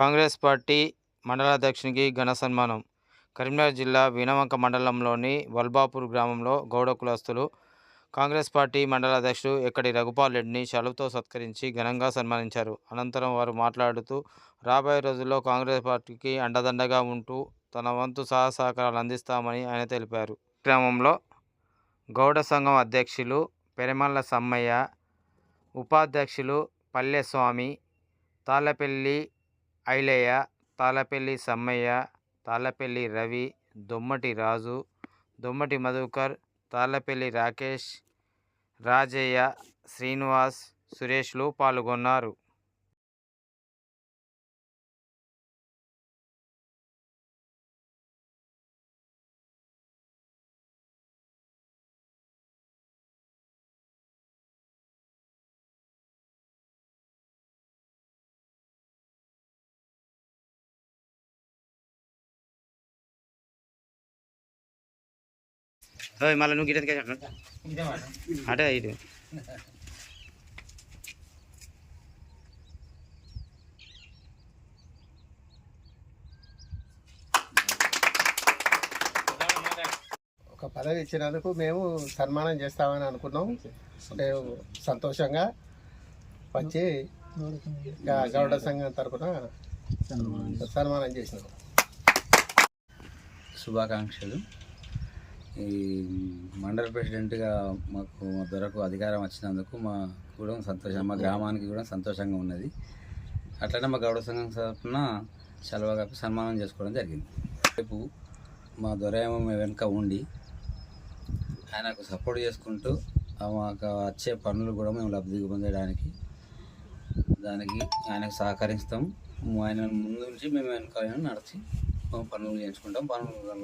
Congress party మండలాధ్యక్షునికి ఘన సన్మానం. కరీంనగర్ జిల్లా వీణవంక మండలంలోని వల్బాపూర్ గ్రామంలో గౌడ కులస్తులు కాంగ్రెస్ పార్టీ మండల అధ్యక్షుడు ఎక్కడి రఘుపాల్ రెడ్డిని షలుతో సత్కరించి ఘనంగా సన్మానించారు. అనంతరం వారు మాట్లాడుతూ రాబోయే రోజుల్లో కాంగ్రెస్ పార్టీకి అండదండగా ఉంటూ తన వంతు సహాయ సహకారాలు అందిస్తామని ఆయన తెలిపారు. గ్రామంలో గౌడ సంఘం అధ్యక్షులు పెరమల్ల సమ్మయ్య ఉపాధ్యక్షులు పల్లెస్వామి తాళ్ళపల్లి ఐలయ్య తాళ్ళపల్లి సమ్మయ్య తాళ్ళపల్లి రవి దొమ్మటి రాజు దొమ్మటి మధుకర్ తాళ్ళపల్లి రాకేష్ రాజయ్య శ్రీనివాస్ సురేష్లు పాల్గొన్నారు. మళ్ళీ నువ్వు గిటెత్తుకే అటే ఇటు ఒక పదవి ఇచ్చినందుకు మేము సన్మానం చేస్తామని అనుకున్నాం. మేము సంతోషంగా వచ్చి గా- గౌడ సంఘం తరపున సన్మానం చేసినాం. శుభాకాంక్షలు. ఈ మండల ప్రెసిడెంట్గా మాకు మా దొరకు అధికారం వచ్చినందుకు మా కూడా సంతోషం మా గ్రామానికి కూడా సంతోషంగా ఉన్నది. అట్లనే మా గౌడ సంఘం తరఫున సెలవుగా సన్మానం చేసుకోవడం జరిగింది. రేపు మా దొరేమో మేము వెనుక ఉండి ఆయనకు సపోర్ట్ చేసుకుంటూ మాకు వచ్చే పనులు కూడా మేము లబ్ధి పొందడానికి దానికి ఆయనకు సహకరిస్తాం. ఆయన ముందు నుంచి మేము వెనుక నడిచి పనులు చేయించుకుంటాం పనులు